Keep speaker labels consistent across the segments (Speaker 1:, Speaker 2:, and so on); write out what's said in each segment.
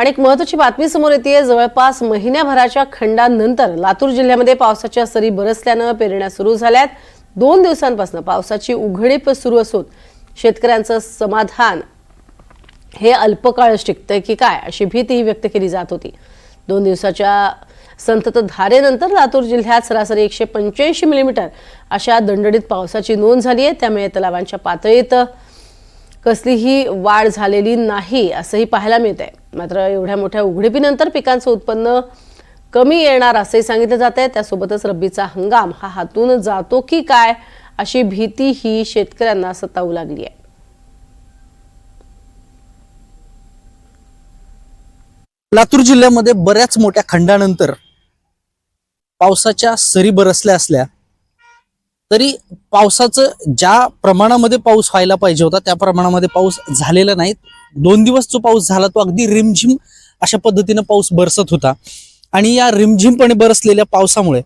Speaker 1: आणि एक महत्वाची बातमी समोर येते जवळपास महिन्याभराच्या खंडानंतर लातूर जिल्ह्यामध्ये पावसाच्या सरी बरसल्यानं पेरण्या सुरू झाल्यात. दोन दिवसांपासून पावसाची उघडीप सुरू असून शेतकऱ्यांचं समाधान हे अल्पकाळच टिकतंय की काय अशी भीतीही व्यक्त केली जात होती. दोन दिवसाच्या संततधारेनंतर लातूर जिल्ह्यात सरासरी एकशे पंच्याऐंशी मिलीमीटर अशा दणदणीत पावसाची नोंद झाली आहे. त्यामुळे तलावांच्या पातळीत कसलीही वाढ झालेली नाही असंही पाहायला मिळत आहे मात्र एवढ्या मोठ्या उघडीपीनंतर पिकांचं उत्पन्न कमी येणार असंही सांगितलं जात आहे. त्यासोबतच रब्बीचा हंगाम हा हातून जातो की काय अशी भीती ही शेतकऱ्यांना सतावू लागली आहे.
Speaker 2: लातूर जिल्ह्यामध्ये बऱ्याच मोठ्या खंडानंतर पावसाच्या सरी बरसल्या असल्या तरी पावसाचं ज्या प्रमाणामध्ये पाऊस व्हायला पाहिजे होता त्या प्रमाणामध्ये पाऊस झालेला नाही दोन दिवस जो पाऊस झाला तो अगदी रिमझिम अशा पद्धतीनं पाऊस बरसत होता. आणि या रिमझिमपणे बरसलेल्या पावसामुळे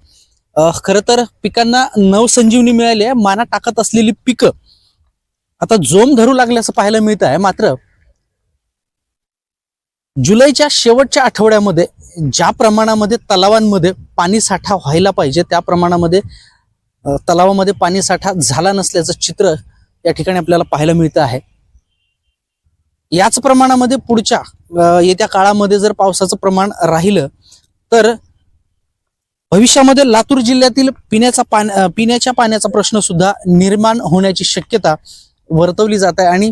Speaker 2: खरं तर पिकांना नवसंजीवनी मिळाली आहे माना टाकत असलेली पिकं. आता जोम धरू लागल्याचं पाहायला मिळत आहे मात्र जुलैच्या शेवटच्या आठवड्यामध्ये ज्या प्रमाणामध्ये तलावांमध्ये पाणी साठा व्हायला पाहिजे त्या प्रमाणामध्ये तलावामध्ये पाणी साठा झाला नसल्याचं चित्र या ठिकाणी आपल्याला पाहायला मिळतं आहे. याच प्रमाणामध्ये पुढच्या येत्या काळामध्ये जर पावसाचं प्रमाण राहिलं तर भविष्यामध्ये लातूर जिल्ह्यातील पिण्याचा पान पिण्याच्या पाण्याचा प्रश्न सुद्धा निर्माण होण्याची शक्यता वर्तवली जात आहे आणि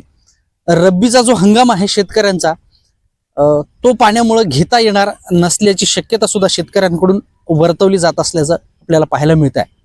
Speaker 2: रब्बीचा जो हंगाम आहे शेतकऱ्यांचा तो पाण्यामुळे घेता येणार नसल्याची शक्यता सुद्धा शेतकऱ्यांकडून वर्तवली जात असल्याचं आपल्याला पाहायला मिळत आहे